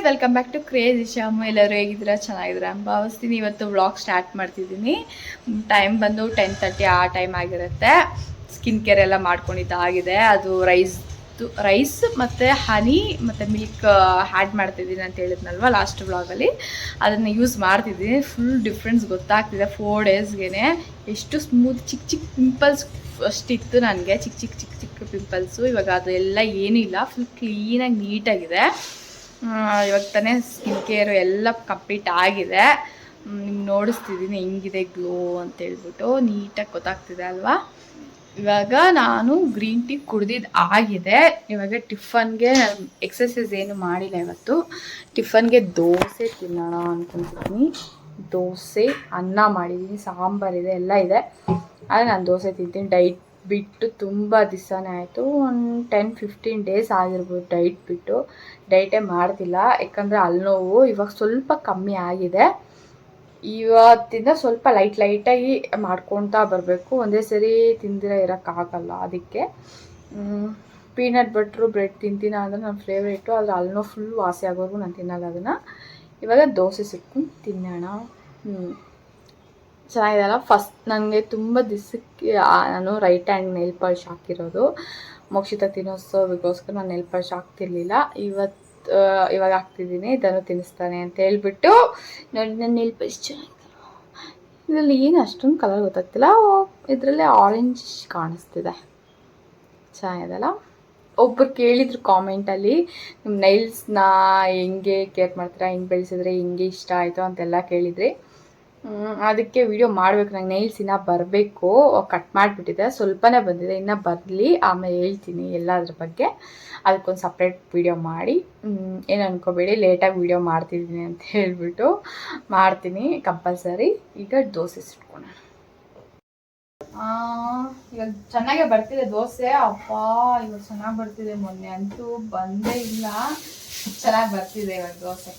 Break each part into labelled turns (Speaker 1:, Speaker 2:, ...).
Speaker 1: Guys welcome back to crazy Shamu ಎಲ್ಲರೂ ಹೇಗಿದ್ದೀರಾ? ಚೆನ್ನಾಗಿದ್ದೀರಾ? ಭಾವಿಸ್ತೀನಿ. ಇವತ್ತು ವ್ಲಾಗ್ ಸ್ಟಾರ್ಟ್ ಮಾಡ್ತಿದ್ದೀನಿ. ಟೈಮ್ ಬಂದು ಟೆನ್ ತರ್ಟಿ ಆ ಟೈಮ್ ಆಗಿರುತ್ತೆ. ಸ್ಕಿನ್ ಕೇರ್ ಎಲ್ಲ ಮಾಡ್ಕೊಂಡಿದ್ದಾಗಿದೆ ಅದು ರೈಸ್ ರೈಸ್ ಮತ್ತು ಹನಿ ಮತ್ತು ಮಿಲ್ಕ್ ಆ್ಯಡ್ ಮಾಡ್ತಿದ್ದೀನಿ ಅಂತ ಹೇಳಿದ್ನಲ್ವ ಲಾಸ್ಟ್ ವ್ಲಾಗಲ್ಲಿ ಅದನ್ನು ಯೂಸ್ ಮಾಡ್ತಿದ್ದೀನಿ. ಫುಲ್ ಡಿಫ್ರೆನ್ಸ್ ಗೊತ್ತಾಗ್ತಿದೆ ಫೋರ್ ಡೇಸ್ಗೆ ಎಷ್ಟು ಸ್ಮೂತ್ ಚಿಕ್ಕ ಚಿಕ್ಕ ಪಿಂಪಲ್ಸ್ ಅಷ್ಟಿತ್ತು ನನಗೆ. ಚಿಕ್ಕ ಚಿಕ್ಕ ಚಿಕ್ಕ ಚಿಕ್ಕ ಪಿಂಪಲ್ಸು ಇವಾಗ ಅದೆಲ್ಲ ಏನೂ ಇಲ್ಲ ಫುಲ್ ಕ್ಲೀನಾಗಿ ನೀಟಾಗಿದೆ ಇವಾಗ ತಾನೇ ಸ್ಕಿನ್ ಕೇರು ಎಲ್ಲ ಕಂಪ್ಲೀಟ್ ಆಗಿದೆ. ನಿಮ್ಗೆ ನೋಡಿಸ್ತಿದ್ದೀನಿ ಹೆಂಗಿದೆ ಗ್ಲೋ ಅಂತ ಹೇಳ್ಬಿಟ್ಟು ನೀಟಾಗಿ ಗೊತ್ತಾಗ್ತಿದೆ ಅಲ್ವಾ? ಇವಾಗ ನಾನು ಗ್ರೀನ್ ಟೀ ಕುಡ್ದಿದ್ದು ಆಗಿದೆ. ಇವಾಗ ಟಿಫನ್ಗೆ ಎಕ್ಸಸೈಸ್ ಏನು ಮಾಡಿಲ್ಲ ಇವತ್ತು. ಟಿಫನ್ಗೆ ದೋಸೆ ತಿನ್ನೋಣ ಅಂದ್ಕೊತಿದ್ದೀನಿ ದೋಸೆ, ಅನ್ನ ಮಾಡಿದ್ದೀನಿ ಸಾಂಬಾರಿದೆ ಎಲ್ಲ ಇದೆ. ಆದರೆ ನಾನು ದೋಸೆ ತಿಂತೀನಿ ಡೈಟ್ ಬಿಟ್ಟು ತುಂಬ ದಿವಸನೇ ಆಯಿತು. ಒಂದು ಟೆನ್ ಫಿಫ್ಟೀನ್ ಡೇಸ್ ಆಗಿರ್ಬೋದು ಡೈಟ್ ಬಿಟ್ಟು. ಡೈಟೇ ಮಾಡ್ತಿಲ್ಲ. ಯಾಕಂದರೆ ಅಲ್ಲಿ ನೋವು ಇವಾಗ ಸ್ವಲ್ಪ ಕಮ್ಮಿ ಆಗಿದೆ. ಇವತ್ತಿಂದ ಸ್ವಲ್ಪ ಲೈಟ್ ಲೈಟಾಗಿ ಮಾಡ್ಕೊತಾ ಬರಬೇಕು. ಒಂದೇ ಸರಿ ತಿಂದಿರ ಇರೋಕ್ಕಾಗಲ್ಲ ಅದಕ್ಕೆ. ಪೀನಟ್ ಬಟ್ರು ಬ್ರೆಡ್ ತಿಂತೀನ ಅಂದರೆ ನನ್ನ ಫೇವ್ರೇಟು ಆದರೆ ಅಲ್ಲೂ ಫುಲ್ ವಾಸಿ ಆಗೋರ್ಗು ನಾನು ತಿನ್ನಲ್ಲ ಅದನ್ನು. ಇವಾಗ ದೋಸೆ ಸಿಕ್ಕೊಂಡು ತಿನ್ನೋಣ. ಹ್ಞೂ ಚೆನ್ನಾಗಿದೆಲ್ಲ ಫಸ್ಟ್ ನನಗೆ ತುಂಬ ದಿಸಕ್ಕೆ ನಾನು ರೈಟ್ ಹ್ಯಾಂಡ್ ನೇಲ್ ಪಾಲಿಶ್ ಹಾಕಿರೋದು. ಮೋಕ್ಷಿತ ತಿನ್ನಿಸೋದಕ್ಕೋಸ್ಕರ ನಾನು ನೇಲ್ ಪಾಲಿಶ್ ಹಾಕ್ತಿರ್ಲಿಲ್ಲ. ಇವತ್ತು ಇವಾಗ ಹಾಕ್ತಿದ್ದೀನಿ. ಇದನ್ನು ತಿನ್ನಿಸ್ತಾನೆ ಅಂತ ಹೇಳ್ಬಿಟ್ಟು, ನೋಡಿ ನನ್ನ ನೇಲ್ ಪಾಲಿಶ್ ಚೆನ್ನಾಗಿದೆ ಇದರಲ್ಲಿ ಏನು ಅಷ್ಟೊಂದು ಕಲರ್ ಗೊತ್ತಾಗ್ತಿಲ್ಲ. ಇದರಲ್ಲೇ ಆರೆಂಜ್ ಕಾಣಿಸ್ತಿದೆ. ಚೆನ್ನಾಗಿದೆಲ್ಲ ಒಬ್ಬರು ಕೇಳಿದ್ರು ಕಾಮೆಂಟಲ್ಲಿ ನಿಮ್ಮ ನೈಲ್ಸ್ನ ಹೆಂಗೆ ಕೇರ್ ಮಾಡ್ತೀರಾ? ಹೆಂಗೆ ಬೆಳೆಸಿದ್ರೆ? ಹೆಂಗೆ ಇಷ್ಟ ಆಯಿತು? ಅಂತೆಲ್ಲ ಕೇಳಿದ್ರಿ. ಅದಕ್ಕೆ ವಿಡಿಯೋ ಮಾಡ್ಬೇಕು. ನಂಗೆ ನೈಲ್ಸ್ ಇನ್ನೂ ಬರಬೇಕು. ಕಟ್ ಮಾಡಿಬಿಟ್ಟಿದೆ. ಸ್ವಲ್ಪನೇ ಬಂದಿದೆ. ಇನ್ನೂ ಬರಲಿ. ಆಮೇಲೆ ಹೇಳ್ತೀನಿ ಎಲ್ಲದ್ರ ಬಗ್ಗೆ. ಅದಕ್ಕೊಂದು ಸಪ್ರೇಟ್ ವಿಡಿಯೋ ಮಾಡಿ. ಏನು ಅನ್ಕೋಬೇಡಿ. ಲೇಟಾಗಿ ವಿಡಿಯೋ ಮಾಡ್ತಿದ್ದೀನಿ ಅಂತ ಹೇಳ್ಬಿಟ್ಟು ಮಾಡ್ತೀನಿ ಕಂಪಲ್ಸರಿ ಈಗ ದೋಸೆ ಆ ಈಗ ಚೆನ್ನಾಗೇ ಬರ್ತಿದೆ ದೋಸೆ. ಅಪ್ಪ, ಇವಾಗ ಚೆನ್ನಾಗಿ ಬರ್ತಿದೆ ಮೊನ್ನೆ. ಅಂತೂ ಬಂದೇ ಇಲ್ಲ. ಚೆನ್ನಾಗಿ ಬರ್ತಿದೆ ಇವಾಗ ದೋಸೆ.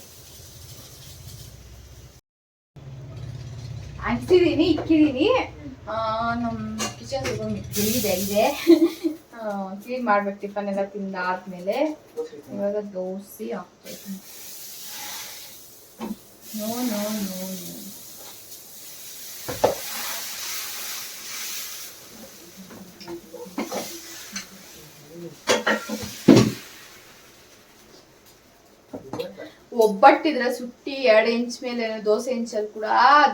Speaker 1: ಅಂಟಿಸಿದೀನಿ ಇಕ್ಕಿದೀನಿ ನಮ್ಮ ಕಿಚನ್ ಸ್ವಲ್ಪ ಗಲೀಜೆ ಇದೆ ಕ್ಲೀನ್ ಮಾಡ್ಬೇಕು ಟಿಫನ್ ಎಲ್ಲ ತಿಂದಾದ್ಮೇಲೆ ಇವಾಗ ದೋಸೆ ಹಾಕ್ಬೇಕು ನೋ ನೋ ನೋ ನೋ ಒಬ್ಬಟ್ಟಿದ್ರೆ ಸುಟ್ಟಿ ಎರಡು ಇಂಚ್ ಮೇಲೆ ದೋಸೆ ಇಂಚಲ್ಲಿ ಕೂಡ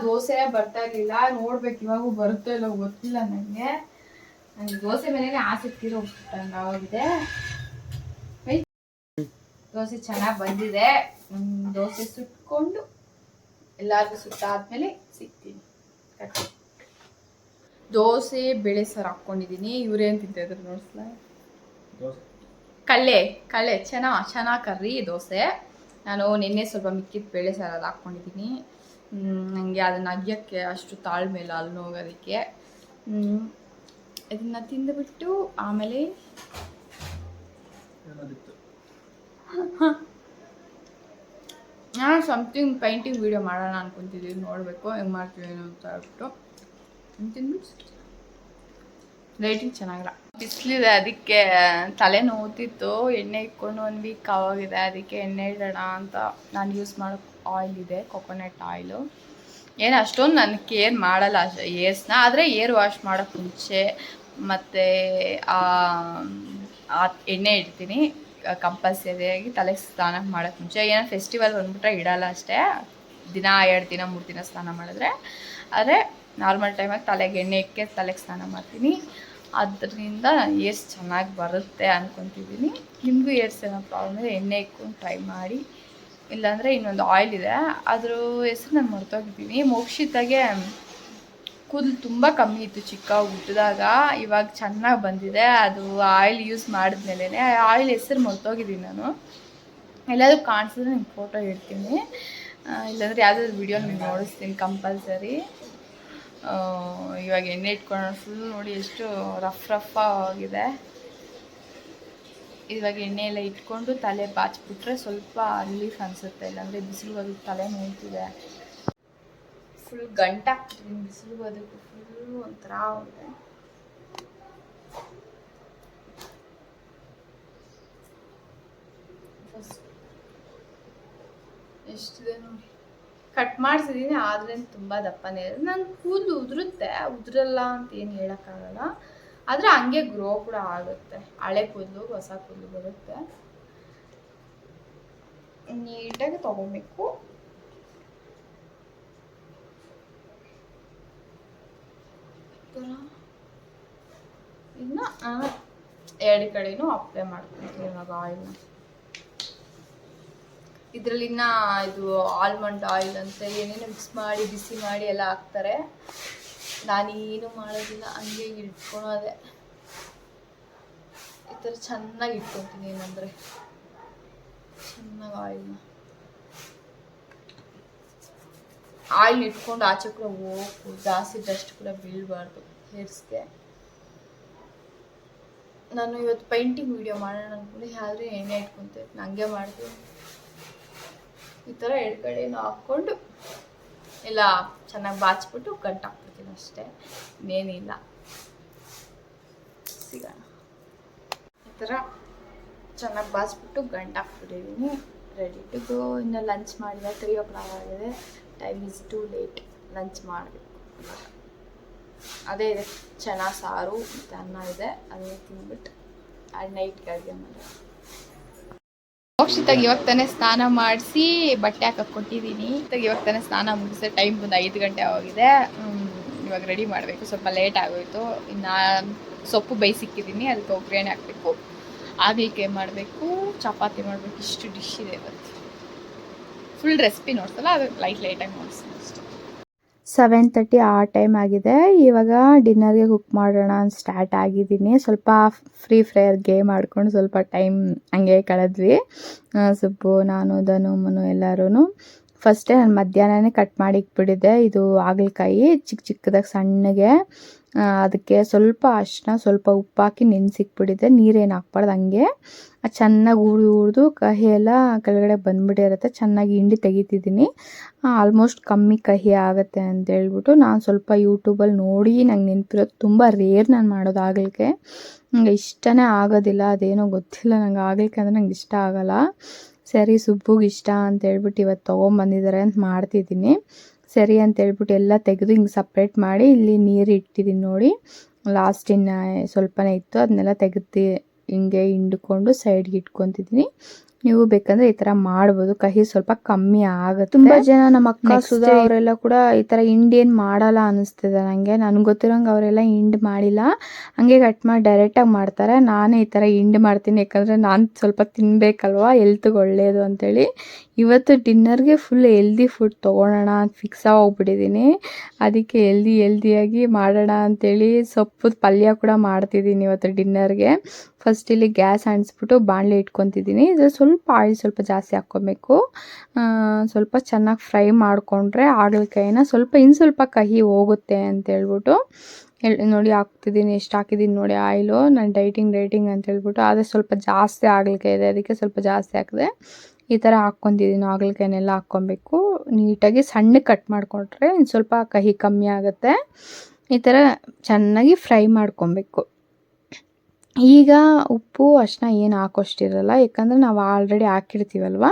Speaker 1: ದೋಸೆ ಬರ್ತಾ ಇರ್ಲಿಲ್ಲ ನೋಡ್ಬೇಕು ಇವಾಗ ಬರುತ್ತೋ ಇಲ್ಲ ಗೊತ್ತಿಲ್ಲ ನನಗೆ ನನಗೆ ದೋಸೆ ಮೇಲೆ ಆಸೆ ತೀರೋಗ್ಬಿಟ್ಟಂಗೆ ಆಗಿದೆ ದೋಸೆ ಚೆನ್ನಾಗಿ ಬಂದಿದೆ. ದೋಸೆ ಸುಟ್ಕೊಂಡು ಎಲ್ಲಾರ್ಗು ಸುಟ್ಟಾದ್ಮೇಲೆ ಸಿಗ್ತೀನಿ. ದೋಸೆ ಬೇಳೆ ಸಾರು ಹಾಕ್ಕೊಂಡಿದ್ದೀನಿ. ಇವ್ರೇನು ತಿಂತಿದ್ರು ನೋಡ್ಸ್ಲ ಕಳ್ಳೆ ಕಳ್ಳೆ ಚೆನ್ನಾ ಚೆನ್ನಾಗಿ ಕರ್ರಿ ದೋಸೆ. ನಾನು ನಿನ್ನೆ ಸ್ವಲ್ಪ ಮಿಕ್ಕಿದ ಬೇಳೆ ಸಾರು ಅದು ಹಾಕ್ಕೊಂಡಿದ್ದೀನಿ ನನಗೆ ಅದನ್ನು ಅಗಿಯೋಕ್ಕೆ ಅಷ್ಟು ತಾಳ್ಮೆ ಇಲ್ಲ ಅಲ್ಲಿ ಹೋಗೋದಕ್ಕೆ. ಇದನ್ನು ತಿಂದುಬಿಟ್ಟು ಆಮೇಲೆ ನಾನು ಸಮಥಿಂಗ್ ಪೇಂಟಿಂಗ್ ವೀಡಿಯೋ ಮಾಡೋಣ ಅನ್ಕೊತಿದ್ದೀನಿ ನೋಡಬೇಕು ಹೆಂಗೆ ಮಾಡ್ತೀವಿ ಏನು ಅಂತ ಹೇಳ್ಬಿಟ್ಟು. ತಿಂದ್ಬಿಟ್ಟು ಲೈಟಿಂಗ್ ಚೆನ್ನಾಗಿಲ್ಲ. ಬಿಸಿಲಿದೆ, ಅದಕ್ಕೆ ತಲೆ ನೋವುತ್ತಿತ್ತು ಎಣ್ಣೆ ಇಟ್ಕೊಂಡು ಒಂದು ವೀಕ್ ಆವಾಗಿದೆ, ಅದಕ್ಕೆ ಎಣ್ಣೆ ಇಡೋಣ ಅಂತ ನಾನು ಯೂಸ್ ಮಾಡೋ ಆಯಿಲ್ ಇದೆ ಕೊಕೊನಟ್ ಆಯಿಲು ಏನು ಅಷ್ಟೊಂದು ನಾನು ಕೇರ್ ಮಾಡಲ್ಲ ಏರ್ಸ್ನ ಆದರೆ ಏರ್ ವಾಶ್ ಮಾಡೋಕ್ಕೆ ಮುಂಚೆ ಮತ್ತು, ಆ ಎಣ್ಣೆ ಇಡ್ತೀನಿ ಕಂಪಲ್ಸರಿಯಾಗಿ ತಲೆ ಸ್ನಾನ ಮಾಡೋಕ್ಕೆ ಮುಂಚೆ. ಏನೋ ಫೆಸ್ಟಿವಲ್ ಬಂದ್ಬಿಟ್ರೆ ಇಡಲ್ಲ ಅಷ್ಟೇ. ದಿನ ಎರಡು ದಿನ, ಮೂರು ದಿನ ಸ್ನಾನ ಮಾಡಿದ್ರೆ. ಆದರೆ ನಾರ್ಮಲ್ ಟೈಮಾಗಿ ತಲೆಗೆ, ಎಣ್ಣೆ ಇಕ್ಕೆ ತಲೆಗೆ ಸ್ನಾನ ಮಾಡ್ತೀನಿ. ಅದರಿಂದ ಏರ್ಸ್ ಚೆನ್ನಾಗಿ ಬರುತ್ತೆ ಅಂದ್ಕೊತಿದ್ದೀನಿ ನಿಮಗೂ ಏರ್ಸ್ ಏನೋ ಪ್ರಾಬ್ಲಮ್ ಇದೆ, ಎಣ್ಣೆ ಇಕ್ಕೊಂಡು ಟ್ರೈ ಮಾಡಿ. ಇಲ್ಲಾಂದರೆ ಇನ್ನೊಂದು ಆಯಿಲ್ ಇದೆ. ಅದ್ರ ಹೆಸರು ನಾನು ಮರ್ತೋಗಿದ್ದೀನಿ. ಮೋಕ್ಷಿತಾಗೆ ಕೂದಲು ತುಂಬ ಕಮ್ಮಿ ಇತ್ತು ಚಿಕ್ಕ, ಹುಟ್ಟಿದಾಗ. ಇವಾಗ ಚೆನ್ನಾಗಿ ಬಂದಿದೆ. ಅದು ಆಯಿಲ್ ಯೂಸ್ ಮಾಡಿದ್ಮೇಲೆ ಆಯಿಲ್ ಹೆಸರು ಮರ್ತೋಗಿದ್ದೀನಿ ನಾನು. ಎಲ್ಲಾದರೂ ಕಾಣಿಸಿದ್ರೆ ನಿಮ್ಗೆ ಫೋಟೋ ಇಡ್ತೀನಿ. ಇಲ್ಲಾಂದರೆ ಯಾವುದಾದ್ರು ವೀಡಿಯೋ ನಿಮ್ಗೆ ನೋಡಿಸ್ತೀನಿ ಕಂಪಲ್ಸರಿ ಇವಾಗ ಎಣ್ಣೆ ಇಟ್ಕೊಂಡು ಫುಲ್ ನೋಡಿ ಎಷ್ಟು ರಫ್ ರಫ್ ಆಗಿದೆ. ಇವಾಗ ಎಣ್ಣೆ ಎಲ್ಲ ಇಟ್ಕೊಂಡು ತಲೆ ಬಾಚ್ಬಿಟ್ರೆ ಸ್ವಲ್ಪ ರಿಲೀಫ್ ಅನಿಸುತ್ತೆ. ಇಲ್ಲಾಂದರೆ ಬಿಸಿಲು ಅದಕ್ಕೆ ತಲೆ ನೋಯ್ತಿದೆ. ಫುಲ್ ಗಂಟಾಗ್ತಿದ್ದೀನಿ ಬಿಸಿಲು ಬದುಕು ಫುಲ್ ಒಂಥರ ಆಗುತ್ತೆ. ಇಷ್ಟಿದೆ ನೋಡಿ. ಕಟ್ ಮಾಡಿಸಿದ್ದೀನಿ ಆದ್ರೆ ತುಂಬ ದಪ್ಪನೇ ಇದೆ ನನ್ನ ಕೂದಲು ಉದುರುತ್ತೆ, ಉದುರಲ್ಲ ಅಂತ ಏನು ಹೇಳೋಕ್ಕಾಗಲ್ಲ. ಆದರೆ ಹಂಗೆ ಗ್ರೋ ಕೂಡ ಆಗುತ್ತೆ. ಹಳೆ ಕೂದಲು, ಹೊಸ ಕೂದಲು ಬರುತ್ತೆ. ನೀಟಾಗಿ ತಗೋಬೇಕು. ಇನ್ನು ಎರಡು ಕಡೆನೂ ಅಪ್ಲೈ ಮಾಡ್ಕೊಂತೀವಿ ಇವಾಗ ಆಯಿಲ್ನ ಇದರಲ್ಲಿ ಇನ್ನ ಇದು ಆಲ್ಮಂಡ್ ಆಯಿಲ್ ಅಂತ ಏನೇನೋ ಮಿಕ್ಸ್ ಮಾಡಿ, ಬಿಸಿ ಮಾಡಿ ಎಲ್ಲ ಹಾಕ್ತಾರೆ. ನಾನೇನು ಮಾಡೋದಿಲ್ಲ, ಹಂಗೆ ಇಟ್ಕೊಳೋದೆ. ಈ ಥರ ಚೆನ್ನಾಗಿ ಇಟ್ಕೊತೀನಿ ಏನಂದರೆ. ಚೆನ್ನಾಗಿ ಆಯಿಲ್ನ ಆಯಿಲ್ ಇಟ್ಕೊಂಡು ಆಚೆ ಕೂಡ ಹೋಗು, ಜಾಸ್ತಿ ಡಸ್ಟ್ ಕೂಡ ಬೀಳಬಾರ್ದು ಹೇರ್ಸ್ಗೆ. ನಾನು ಇವತ್ತು ಪೇಂಟಿಂಗ್ ವಿಡಿಯೋ ಮಾಡೋಣ ಅಂದ್ಕೊಂಡು ಆದರೆ ಎಣ್ಣೆ ಇಟ್ಕೊತೀನಿ, ಹಂಗೆ ಮಾಡ್ತೀನಿ. ಈ ಥರ ಎರಡು ಕಡೆನೂ ಹಾಕ್ಕೊಂಡು ಎಲ್ಲ ಚೆನ್ನಾಗಿ ಬಾಚ್ಬಿಟ್ಟು ಕಟ್ ಹಾಕ್ಬಿಡ್ತೀನಿ ಅಷ್ಟೇ. ಇನ್ನೇನಿಲ್ಲ. ಸಿಗೋಣ. ಈ ಥರ ಚೆನ್ನಾಗಿ ಬಾಚ್ಬಿಟ್ಟು ಗಂಟು ಹಾಕ್ಬಿಟ್ಟಿದ್ದೀನಿ ರೆಡಿ ಟು ಗೋ ಇನ್ನು ಲಂಚ್ ಮಾಡಿದೆ ತ್ರೀ ಓ ಕ್ಲಾಕ್ ಆಗಿದೆ. Time is too late lunch ಮಾಡಬೇಕು. ಅದೇ ಇದೆ. ಚೆನ್ನಾಗಿ ಸಾರು, ಮತ್ತು ಅನ್ನ ಇದೆ. ಅದೇ ತಿಂದ್ಬಿಟ್ಟು ಆ್ಯಂಡ್ ನೈಟ್ಗೆ ಅಡುಗೆ ಮಾಡಿ ಮೋಕ್ಷಿತಾಗ ಇವಾಗ ತಾನೇ ಸ್ನಾನ ಮಾಡಿಸಿ ಬಟ್ಟೆ ಹಾಕಕ್ಕೆ ಕೊಟ್ಟಿದ್ದೀನಿ ಇವಾಗ ತಾನೇ ಸ್ನಾನ ಮುಗಿಸಿ ಟೈಮ್ ಬಂದು ಐದು ಗಂಟೆ ಆಗಿದೆ ಇವಾಗ ರೆಡಿ ಮಾಡಬೇಕು. ಸ್ವಲ್ಪ ಲೇಟ್ ಆಗೋಯ್ತು. ಇನ್ನು ಸೊಪ್ಪು ಬೇಯಿಸಿಕ್ಕಿದ್ದೀನಿ ಅದಕ್ಕೆ ಒಗ್ಗರಣೆ ಹಾಕಬೇಕು. ಆಗ್ಲಿಕ್ಕೆ ಮಾಡಬೇಕು? ಚಪಾತಿ ಮಾಡಬೇಕು. ಇಷ್ಟು ಡಿಶ್ ಇದೆ ಇವತ್ತು. ಫುಲ್ ರೆಸಿಪಿ ನೋಡ್ಸಲ್ಲ ಅದು ಲೈಟ್ ಲೈಟಾಗಿ ನೋಡಿಸ್ತೀನಿ ಅಷ್ಟೇ. ಸೆವೆನ್ ತರ್ಟಿ ಆ ಟೈಮ್ ಆಗಿದೆ. ಇವಾಗ ಡಿನ್ನರ್ಗೆ ಕುಕ್ ಮಾಡೋಣ ಅಂತ ಸ್ಟಾರ್ಟ್ ಆಗಿದ್ದೀನಿ. ಸ್ವಲ್ಪ ಫ್ರೀ ಫ್ರೈಯರ್ ಗೇಮ್ ಆಡ್ಕೊಂಡು ಸ್ವಲ್ಪ ಟೈಮ್ ಹಂಗೆ ಕಳೆದ್ವಿ. ಸೊಪ್ಪು ಸುಬ್ಬು, ನಾನು, ಧನು, ಮನು ಎಲ್ಲರೂ ಫಸ್ಟೇ ನಾನು ಮಧ್ಯಾಹ್ನನೇ ಕಟ್ ಮಾಡಿ ಇಟ್ಬಿಟ್ಟಿದ್ದೆ ಇದು ಹಾಗಲಕಾಯಿ ಚಿಕ್ಕ ಚಿಕ್ಕದಾಗಿ ಸಣ್ಣಗೆ. ಅದಕ್ಕೆ ಸ್ವಲ್ಪ ಅರಿಶಿನ, ಸ್ವಲ್ಪ ಉಪ್ಪು ಹಾಕಿ ನೆನೆಸಿಕ್ಬಿಟ್ಟಿದ್ದೆ ನೀರೇನು ಹಾಕ್ಬಾರ್ದು, ಹಂಗೆ. ಚೆನ್ನಾಗಿ ಉರಿ ಉರಿದು ಕಹಿ ಎಲ್ಲ ಕೆಳಗಡೆ ಬಂದ್ಬಿಟ್ಟಿರುತ್ತೆ. ಚೆನ್ನಾಗಿ ಹಿಂಡಿ ತೆಗಿತಿದ್ದೀನಿ. ಆಲ್ಮೋಸ್ಟ್ ಕಮ್ಮಿ ಕಹಿ ಆಗುತ್ತೆ ಅಂತ ಹೇಳ್ಬಿಟ್ಟು ನಾನು ಸ್ವಲ್ಪ ಯೂಟ್ಯೂಬಲ್ಲಿ ನೋಡಿ ನಂಗೆ ನೆನಪಿರೋದು. ತುಂಬ ರೇರ್ ನಾನು ಮಾಡೋದು ಆಗಲಿಕ್ಕೆ ನಂಗೆ ಇಷ್ಟನೇ ಆಗೋದಿಲ್ಲ, ಅದೇನೋ ಗೊತ್ತಿಲ್ಲ ನಂಗೆ ಆಗಲಿಕ್ಕೆ ಅಂದರೆ ನಂಗೆ ಇಷ್ಟ ಆಗೋಲ್ಲ. ಸರಿ, ಸುಬ್ಬುಗೆ ಇಷ್ಟ ಅಂತ ಹೇಳ್ಬಿಟ್ಟು ಇವತ್ತು ತೊಗೊಂಬಂದಿದ್ದಾರೆ ಅಂತ ಮಾಡ್ತಿದ್ದೀನಿ. ಸರಿ ಅಂತ ಹೇಳ್ಬಿಟ್ಟು ಎಲ್ಲ ತೆಗೆದು ಹಿಂಗೆ ಸಪ್ರೇಟ್ ಮಾಡಿ ಇಲ್ಲಿ ನೀರು ಇಟ್ಟಿದ್ದೀನಿ ನೋಡಿ. ಲಾಸ್ಟ್ ಇನ್ನು ಸ್ವಲ್ಪನೇ ಇತ್ತು ಅದನ್ನೆಲ್ಲ ತೆಗೆದು ಹಿಂಗೆ ಹಿಂಡ್ಕೊಂಡು ಸೈಡ್ಗೆ ಇಟ್ಕೊತಿದ್ದೀನಿ ನೀವು ಬೇಕಂದ್ರೆ ಈ ತರ ಮಾಡ್ಬೋದು. ಕಹಿ ಸ್ವಲ್ಪ ಕಮ್ಮಿ ಆಗುತ್ತೆ. ತುಂಬಾ ಜನ ನಮ್ಮ ಅಕ್ಕ ಸುಧಾ ಅವರೆಲ್ಲ ಕೂಡ ಈ ತರ ಇಂಡಿಯನ್ ಏನ್ ಮಾಡಲ್ಲ ಅನಿಸ್ತಿದೆ ನಂಗೆ. ನನ್ಗೆ ಗೊತ್ತಿರೋಂಗೆ ಅವರೆಲ್ಲ ಹಿಂಡ್ ಮಾಡಿಲ್ಲ. ಹಂಗೆ ಕಟ್ ಮಾಡಿ ಡೈರೆಕ್ಟ್ ಆಗಿ ಮಾಡ್ತಾರೆ. ನಾನೇ ಈ ತರ ಹಿಂಡ್ ಮಾಡ್ತೀನಿ. ಯಾಕಂದ್ರೆ ನಾನು ಸ್ವಲ್ಪ ತಿನ್ಬೇಕಲ್ವಾ? ಹೆಲ್ತ್ಗೆ ಒಳ್ಳೇದು ಅಂತೇಳಿ. ಇವತ್ತು ಡಿನ್ನರ್ಗೆ ಫುಲ್ ಹೆಲ್ದಿ ಫುಡ್ ತೊಗೊಳೋಣ. ಅಂತ ಫಿಕ್ಸ್ ಹೋಗ್ಬಿಟ್ಟಿದ್ದೀನಿ ಅದಕ್ಕೆ ಹೆಲ್ದಿ ಹೆಲ್ದಿಯಾಗಿ ಮಾಡೋಣ ಅಂತೇಳಿ ಸೊಪ್ಪು ಪಲ್ಯ ಕೂಡ ಮಾಡ್ತಿದ್ದೀನಿ ಇವತ್ತು ಡಿನ್ನರ್ಗೆ ಫಸ್ಟ್ ಇಲ್ಲಿ ಗ್ಯಾಸ್ ಅಂಟಿಸ್ಬಿಟ್ಟು ಬಾಣಲೆ ಇಟ್ಕೊತಿದ್ದೀನಿ ಇದು ಸ್ವಲ್ಪ ಆಯಿಲ್ ಸ್ವಲ್ಪ ಜಾಸ್ತಿ ಹಾಕ್ಕೊಬೇಕು. ಸ್ವಲ್ಪ ಚೆನ್ನಾಗಿ ಫ್ರೈ ಮಾಡಿಕೊಂಡ್ರೆ ಹಾಗಲಕಾಯಿನ ಸ್ವಲ್ಪ ಇನ್ನು ಸ್ವಲ್ಪ ಕಹಿ ಹೋಗುತ್ತೆ ಅಂತೇಳ್ಬಿಟ್ಟು ನೋಡಿ ಹಾಕ್ತಿದ್ದೀನಿ, ಎಷ್ಟು ಹಾಕಿದ್ದೀನಿ ನೋಡಿ, ಆಯಿಲು, ನಾನು ಡೈಟಿಂಗ್ ಡೈಟಿಂಗ್ ಅಂತ ಹೇಳ್ಬಿಟ್ಟು. ಆದರೆ ಸ್ವಲ್ಪ ಜಾಸ್ತಿ ಹಾಗಲಕಾಯಿ ಇದೆ, ಅದಕ್ಕೆ ಸ್ವಲ್ಪ ಜಾಸ್ತಿ ಹಾಕಿದೆ. ಈ ಥರ ಹಾಕ್ಕೊತಿದ್ದೀನಿ ಹಾಗಲಕಾಯಿನೆಲ್ಲ ಹಾಕ್ಕೊಬೇಕು. ನೀಟಾಗಿ ಸಣ್ಣಗೆ ಕಟ್ ಮಾಡಿಕೊಂಡ್ರೆ ಇನ್ನು ಸ್ವಲ್ಪ ಕಹಿ ಕಮ್ಮಿ ಆಗುತ್ತೆ. ಈ ಥರ ಚೆನ್ನಾಗಿ ಫ್ರೈ ಮಾಡ್ಕೊಬೇಕು. ಈಗ ಉಪ್ಪು ಅರಿಶಿನ ಏನು ಹಾಕೋಷ್ಟಿರಲ್ಲ ಯಾಕಂದರೆ ನಾವು ಆಲ್ರೆಡಿ ಹಾಕಿರ್ತೀವಲ್ವ,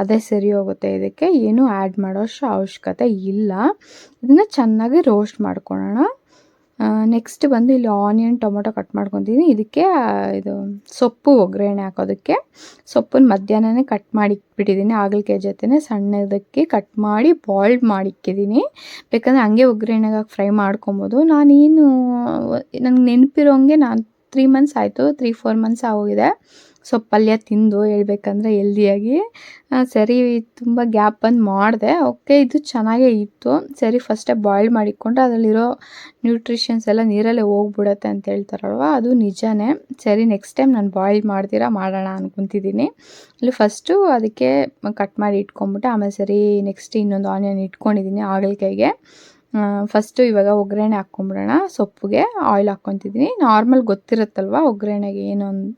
Speaker 1: ಅದೇ ಸರಿ ಹೋಗುತ್ತೆ. ಇದಕ್ಕೆ ಏನು ಆ್ಯಡ್ ಮಾಡೋಷ್ಟು ಅವಶ್ಯಕತೆ ಇಲ್ಲ. ಇದನ್ನು ಚೆನ್ನಾಗಿ ರೋಸ್ಟ್ ಮಾಡ್ಕೊಳ್ಳೋಣ ನೆಕ್ಸ್ಟ್ ಬಂದು ಇಲ್ಲಿ ಆನಿಯನ್ ಟೊಮೊಟೊ ಕಟ್ ಮಾಡ್ಕೊತೀನಿ. ಇದಕ್ಕೆ ಇದು ಸೊಪ್ಪು, ಒಗ್ಗರಣೆ ಹಾಕೋದಕ್ಕೆ. ಸೊಪ್ಪನ್ನ ಮಧ್ಯಾಹ್ನನೇ ಕಟ್ ಮಾಡಿ ಇಟ್ಬಿಟ್ಟಿದ್ದೀನಿ ಹಾಗಲಕಾಯಿ ಜೊತೆನೇ ಸಣ್ಣದಕ್ಕೆ ಕಟ್ ಮಾಡಿ ಬಾಯ್ಲ್ಡ್ ಮಾಡಿ ಇಕ್ಕಿದ್ದೀನಿ ಬೇಕಂದರೆ ಹಂಗೆ ಒಗ್ಗರಣೆಗೆ ಫ್ರೈ ಮಾಡ್ಕೊಬೋದು. ನಾನೇನು ನನಗೆ ನೆನಪಿರೋಂಗೆ ನಾನು ತ್ರೀ ಮಂತ್ಸ್ ಆಯಿತು ತ್ರೀ ಫೋರ್ ಮಂತ್ಸ್ ಆಗೋಗಿದೆ. ಸೊ ಪಲ್ಯ ತಿಂದು ಹೇಳ್ಬೇಕಂದ್ರೆ ಹೆಲ್ದಿಯಾಗಿ ಸರಿ, ತುಂಬ ಗ್ಯಾಪ್ ಬಂದು ಮಾಡಿದೆ. ಓಕೆ ಇದು ಚೆನ್ನಾಗೇ ಇತ್ತು. ಸರಿ ಫಸ್ಟೇ ಬಾಯ್ಲ್ ಮಾಡಿಕೊಂಡ್ರೆ ಅದರಲ್ಲಿರೋ ನ್ಯೂಟ್ರಿಷನ್ಸ್ ಎಲ್ಲ ನೀರಲ್ಲೇ ಹೋಗ್ಬಿಡತ್ತೆ ಅಂತ ಹೇಳ್ತಾರಲ್ವ? ಅದು ನಿಜಾನೇ. ಸರಿ ನೆಕ್ಸ್ಟ್ ಟೈಮ್ ನಾನು ಬಾಯ್ಲ್ ಮಾಡ್ತೀರಾ, ಮಾಡೋಣ ಅಂದ್ಕೊತಿದ್ದೀನಿ ಅಲ್ಲಿ ಫಸ್ಟು ಅದಕ್ಕೆ ಕಟ್ ಮಾಡಿ ಇಟ್ಕೊಂಬಿಟ್ಟು ಆಮೇಲೆ ಸರಿ ನೆಕ್ಸ್ಟ್ ಇನ್ನೊಂದು ಆನಿಯನ್ ಇಟ್ಕೊಂಡಿದ್ದೀನಿ ಹಾಗಲಕಾಯಿಗೆ ಫಸ್ಟು ಇವಾಗ ಒಗ್ಗರಣೆ ಹಾಕ್ಕೊಂಬಿಡೋಣ ಸೊಪ್ಪಿಗೆ ಆಯಿಲ್ ಹಾಕ್ಕೊತಿದ್ದೀನಿ ನಾರ್ಮಲ್ ಗೊತ್ತಿರುತ್ತಲ್ವ ಒಗ್ಗರಣೆಗೆ ಏನೊಂದು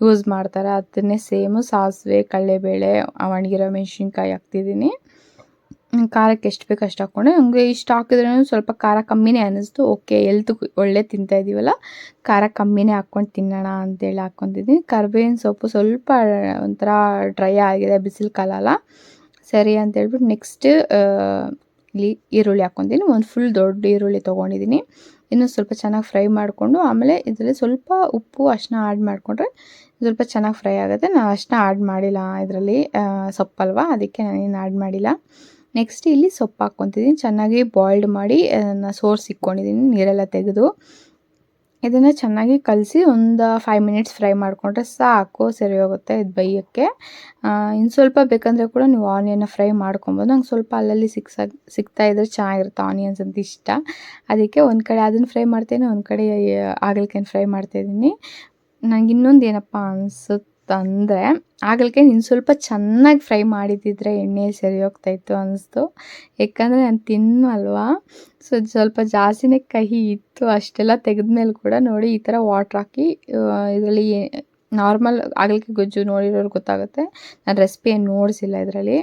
Speaker 1: ಯೂಸ್ ಮಾಡ್ತಾರೆ? ಅದನ್ನೇ ಸೇಮು ಸಾಸಿವೆ ಕಡಲೆಬೇಳೆ ಒಣಗಿರೋ ಮೆಣಸಿನ್ಕಾಯಿ ಹಾಕ್ತಿದ್ದೀನಿ ಖಾರಕ್ಕೆ ಎಷ್ಟು ಬೇಕು ಅಷ್ಟು ಹಾಕ್ಕೊಂಡೆ ನನಗೆ ಇಷ್ಟು ಹಾಕಿದ್ರೂ ಸ್ವಲ್ಪ ಖಾರ ಕಮ್ಮಿನೇ ಅನ್ನಿಸ್ತು ಓಕೆ ಎಲ್ತ್ ಒಳ್ಳೆ ತಿಂತಾ ಇದ್ದೀವಲ್ಲ ಖಾರ ಕಮ್ಮಿನೇ ಹಾಕ್ಕೊಂಡು ತಿನ್ನೋಣ ಅಂತೇಳಿ ಹಾಕ್ಕೊತಿದ್ದೀನಿ ಕರ್ಬೇವಿನ ಸೊಪ್ಪು ಸ್ವಲ್ಪ ಒಂಥರ ಡ್ರೈ ಆಗಿದೆ, ಬಿಸಿಲು ಕಾಲ ಅಲ್ಲ ಸರಿ ಅಂತೇಳ್ಬಿಟ್ಟು ನೆಕ್ಸ್ಟ್ ಇಲ್ಲಿ ಈರುಳ್ಳಿ ಹಾಕ್ಕೊತೀನಿ. ಒಂದು ಫುಲ್ ದೊಡ್ಡ ಈರುಳ್ಳಿ ತೊಗೊಂಡಿದ್ದೀನಿ ಇನ್ನು ಸ್ವಲ್ಪ ಚೆನ್ನಾಗಿ ಫ್ರೈ ಮಾಡಿಕೊಂಡು, ಆಮೇಲೆ ಇದರಲ್ಲಿ ಸ್ವಲ್ಪ ಉಪ್ಪು ಅಷ್ಟನ್ನ ಆ್ಯಡ್ ಮಾಡಿಕೊಂಡ್ರೆ ಸ್ವಲ್ಪ ಚೆನ್ನಾಗಿ ಫ್ರೈ ಆಗುತ್ತೆ. ನಾನು ಅಷ್ಟನ್ನ ಆ್ಯಡ್ ಮಾಡಿಲ್ಲ ಇದರಲ್ಲಿ ಸೊಪ್ಪಲ್ವಾ ಅದಕ್ಕೆ ನಾನೇನು ಆ್ಯಡ್ ಮಾಡಿಲ್ಲ. ನೆಕ್ಸ್ಟ್ ಇಲ್ಲಿ ಸೊಪ್ಪು ಹಾಕ್ಕೊತಿದ್ದೀನಿ ಚೆನ್ನಾಗಿ ಬಾಯ್ಲ್ಡ್ ಮಾಡಿ ಸೋರ್ಸ್ ಇಕ್ಕೊಂಡಿದ್ದೀನಿ ನೀರೆಲ್ಲ ತೆಗೆದು. ಇದನ್ನು ಚೆನ್ನಾಗಿ ಕಲಸಿ ಒಂದು ಫೈವ್ ಮಿನಿಟ್ಸ್ ಫ್ರೈ ಮಾಡಿಕೊಂಡ್ರೆ ಸಾಕು, ಸರಿ ಹೋಗುತ್ತೆ ಇದು ಬೈಯೋಕ್ಕೆ. ಇನ್ನು ಸ್ವಲ್ಪ ಬೇಕಂದರೆ ಕೂಡ ನೀವು ಆನಿಯನ್ನ ಫ್ರೈ ಮಾಡ್ಕೊಬೋದು. ನಂಗೆ ಸ್ವಲ್ಪ ಅಲ್ಲಲ್ಲಿ ಸಿಕ್ಸಾಗಿ ಸಿಗ್ತಾ ಇದ್ರೆ ಚೆನ್ನಾಗಿರುತ್ತೆ ಆನಿಯನ್ಸ್ ಅಂತ ಇಷ್ಟ. ಅದಕ್ಕೆ ಒಂದು ಕಡೆ ಅದನ್ನು ಫ್ರೈ ಮಾಡ್ತೇನೆ, ಒಂದು ಕಡೆ ಆಗಲಿಕ್ಕೆ ಫ್ರೈ ಮಾಡ್ತಾಯಿದ್ದೀನಿ ನಂಗೆ ಇನ್ನೊಂದು ಏನಪ್ಪ ಅನ್ಸುತ್ತೆ ಅಂದರೆ ಆಗಲಿಕ್ಕೆ ಇನ್ನು ಸ್ವಲ್ಪ ಚೆನ್ನಾಗಿ ಫ್ರೈ ಮಾಡಿದ್ದಿದ್ರೆ ಎಣ್ಣೆ ಸರಿ ಹೋಗ್ತಾಯಿತ್ತು ಅನ್ನಿಸ್ತು ಯಾಕಂದರೆ ನಾನು ತಿನ್ನಲ್ವಾ ಸೊ ಸ್ವಲ್ಪ ಜಾಸ್ತಿನೇ ಕಹಿ ಇತ್ತು. ಅಷ್ಟೆಲ್ಲ ತೆಗೆದ್ಮೇಲೆ ಕೂಡ ನೋಡಿ ಈ ಥರ ವಾಟ್ರ್ ಹಾಕಿ ಇದರಲ್ಲಿ ನಾರ್ಮಲ್ ಆಗಲಿಕ್ಕೆ ಗೊಜ್ಜು ನೋಡಿರೋರು ಗೊತ್ತಾಗುತ್ತೆ. ನಾನು ರೆಸಿಪಿ ಏನು ನೋಡಿಸಿಲ್ಲ ಇದರಲ್ಲಿ.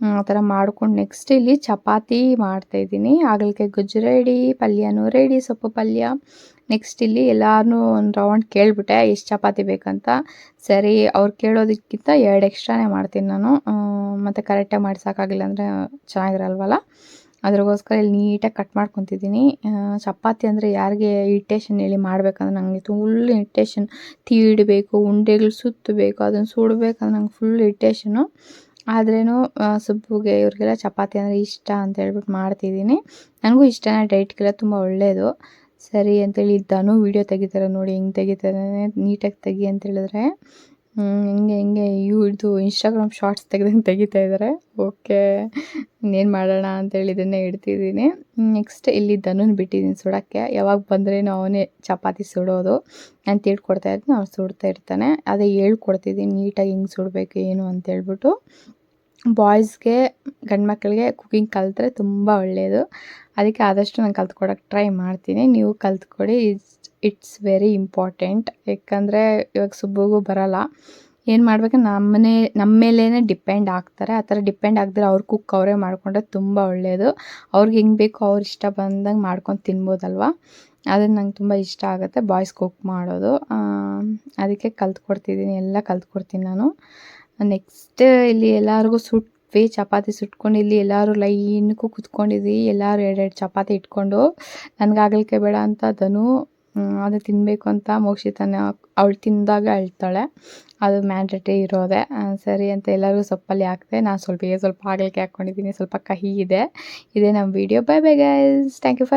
Speaker 1: ಆ ಥರ ಮಾಡ್ಕೊಂಡು ನೆಕ್ಸ್ಟ್ ಇಲ್ಲಿ ಚಪಾತಿ ಮಾಡ್ತಾಯಿದ್ದೀನಿ ಆಗಲಿಕ್ಕೆ ಗೊಜ್ಜು ರೆಡಿ ಪಲ್ಯನೂ ರೆಡಿ ಸೊಪ್ಪು ಪಲ್ಯ. ನೆಕ್ಸ್ಟ್ ಇಲ್ಲಿ ಎಲ್ಲಾರನ್ನೂ ಒಂದು ರೌಂಡ್ ಕೇಳಿಬಿಟ್ಟೆ, ಎಷ್ಟು ಚಪಾತಿ ಬೇಕಂತ. ಸರಿ, ಅವ್ರು ಕೇಳೋದಕ್ಕಿಂತ ಎರಡು ಎಕ್ಸ್ಟ್ರಾನೇ ಮಾಡ್ತೀನಿ ನಾನು. ಮತ್ತು ಕರೆಕ್ಟಾಗಿ ಮಾಡ್ಸೋಕ್ಕಾಗಿಲ್ಲ ಅಂದರೆ ಚೆನ್ನಾಗಿರಲ್ವಲ್ಲ? ಅದ್ರಗೋಸ್ಕರ ಇಲ್ಲಿ ನೀಟಾಗಿ ಕಟ್ ಮಾಡ್ಕೊತಿದ್ದೀನಿ ಚಪಾತಿ ಅಂದರೆ ಯಾರಿಗೆ ಇರಿಟೇಷನ್ ಹೇಳಿ ಮಾಡಬೇಕಂದ್ರೆ ನನಗೆ ಫುಲ್ ಇರಿಟೇಷನ್ ತೀಡಬೇಕು ಉಂಡೆಗಳು ಸುತ್ತಬೇಕು ಅದನ್ನು ಸುಡಬೇಕಂದ್ರೆ ನಂಗೆ ಫುಲ್ ಇರಿಟೇಷನು ಆದ್ರೇನು ಸುಬ್ಬುಗೆ ಇವ್ರಿಗೆಲ್ಲ ಚಪಾತಿ ಅಂದರೆ ಇಷ್ಟ ಅಂತ ಹೇಳ್ಬಿಟ್ಟು ಮಾಡ್ತಿದ್ದೀನಿ. ನನಗೂ ಇಷ್ಟನೇ ಡೈಟ್ಗೆಲ್ಲ ತುಂಬ ಒಳ್ಳೆಯದು ಸರಿ ಅಂತೇಳಿ ಇದ್ದಾನು. ವಿಡಿಯೋ ತೆಗಿತಾರೆ ನೋಡಿ, ಹೆಂಗೆ ತೆಗಿತಾರೆ ನೀಟಾಗಿ ತೆಗಿ ಅಂತ ಹೇಳಿದ್ರೆ ಹಿಂಗೆ ಹಿಂಗೆ ಇದು ಇನ್ಸ್ಟಾಗ್ರಾಮ್ ಶಾರ್ಟ್ಸ್ ತೆಗ್ದಂಗೆ ತೆಗಿತಾ ಇದ್ದಾರೆ ಓಕೆ, ಇನ್ನೇನು ಮಾಡೋಣ ಅಂತೇಳಿ ಇದನ್ನೇ ಇಡ್ತಿದ್ದೀನಿ. ನೆಕ್ಸ್ಟ್ ಇಲ್ಲಿ ಬಿಟ್ಟಿದ್ದೀನಿ ಸುಡೋಕ್ಕೆ. ಯಾವಾಗ ಬಂದ್ರೇನು ಅವನೇ ಚಪಾತಿ ಸುಡೋದು. ನಾನು ತಿಳ್ಕೊಡ್ತಾ ಇದ್ದೀನಿ ಅವ್ನು ಸುಡ್ತಾ ಇರ್ತಾನೆ. ಅದೇ ಹೇಳ್ಕೊಡ್ತಿದ್ದೀನಿ, ನೀಟಾಗಿ ಹಿಂಗೆ ಸುಡಬೇಕು, ಏನು ಅಂತ ಹೇಳ್ಬಿಟ್ಟು ಬಾಯ್ಸ್ಗೆ ಗಂಡು ಮಕ್ಕಳಿಗೆ ಕುಕ್ಕಿಂಗ್ ಕಲಿತ್ರೆ ತುಂಬ ಒಳ್ಳೆಯದು ಅದಕ್ಕೆ ಆದಷ್ಟು ನಾನು ಕಲ್ತ್ಕೊಡೋಕೆ ಟ್ರೈ ಮಾಡ್ತೀನಿ. ನೀವು ಕಲ್ತ್ಕೊಡಿ. It's it's very important. ಯಾಕಂದರೆ ಇವಾಗ ಸುಬ್ಬಗೂ ಬರೋಲ್ಲ. ಏನು ಮಾಡ್ಬೇಕು? ನಮ್ಮನೆ, ನಮ್ಮ ಮೇಲೇ ಡಿಪೆಂಡ್ ಆಗ್ತಾರೆ. ಆ ಥರ ಡಿಪೆಂಡ್ ಆಗದ್ರೆ ಅವ್ರು ಕುಕ್ ಅವರೇ ಮಾಡಿಕೊಂಡ್ರೆ ತುಂಬ ಒಳ್ಳೆಯದು ಅವ್ರಿಗೆ ಹೆಂಗೆ ಬೇಕು ಅವ್ರು ಇಷ್ಟ ಬಂದಂಗೆ ಮಾಡ್ಕೊಂಡು ತಿನ್ಬೋದಲ್ವ? ಅದನ್ನು ನಂಗೆ ತುಂಬ ಇಷ್ಟ ಆಗುತ್ತೆ. ಬಾಯ್ಸ್ ಕುಕ್ ಮಾಡೋದು. ಅದಕ್ಕೆ ಕಲ್ತ್ಕೊಡ್ತಿದ್ದೀನಿ. ಎಲ್ಲ ಕಲ್ತ್ಕೊಡ್ತೀನಿ ನಾನು. ನೆಕ್ಸ್ಟ್ ಇಲ್ಲಿ ಎಲ್ಲರಿಗೂ ಸುಟ್ವಿ, ಚಪಾತಿ ಸುಟ್ಕೊಂಡು ಇಲ್ಲಿ ಎಲ್ಲರೂ ಲೈನ್ಗೂ ಕುತ್ಕೊಂಡಿದ್ವಿ. ಎಲ್ಲರೂ ಎರಡೆರಡು ಚಪಾತಿ ಇಟ್ಕೊಂಡು, ನನಗೆ ಆಗಲಿಕ್ಕೆ ಬೇಡ ಅಂತ ಅದನ್ನು ಅದು ತಿನ್ನಬೇಕು ಅಂತ ಮೋಕ್ಷಿತನ ಅವಳು ತಿಂದಾಗ ಅಳ್ತಾಳೆ ಅದು ಮ್ಯಾಂಡೇಟರಿ ಇರೋದೆ. ಸರಿ ಅಂತ ಎಲ್ಲರಿಗೂ ಸೊಪ್ಪಲ್ಲಿ ಹಾಕ್ತೆ ನಾನು ಸ್ವಲ್ಪ ಸ್ವಲ್ಪ ಆಗಲಿಕ್ಕೆ ಹಾಕ್ಕೊಂಡಿದ್ದೀನಿ ಸ್ವಲ್ಪ ಕಹಿ ಇದೆ. ಇದೇ ನಮ್ಮ video bye bye guys thank you for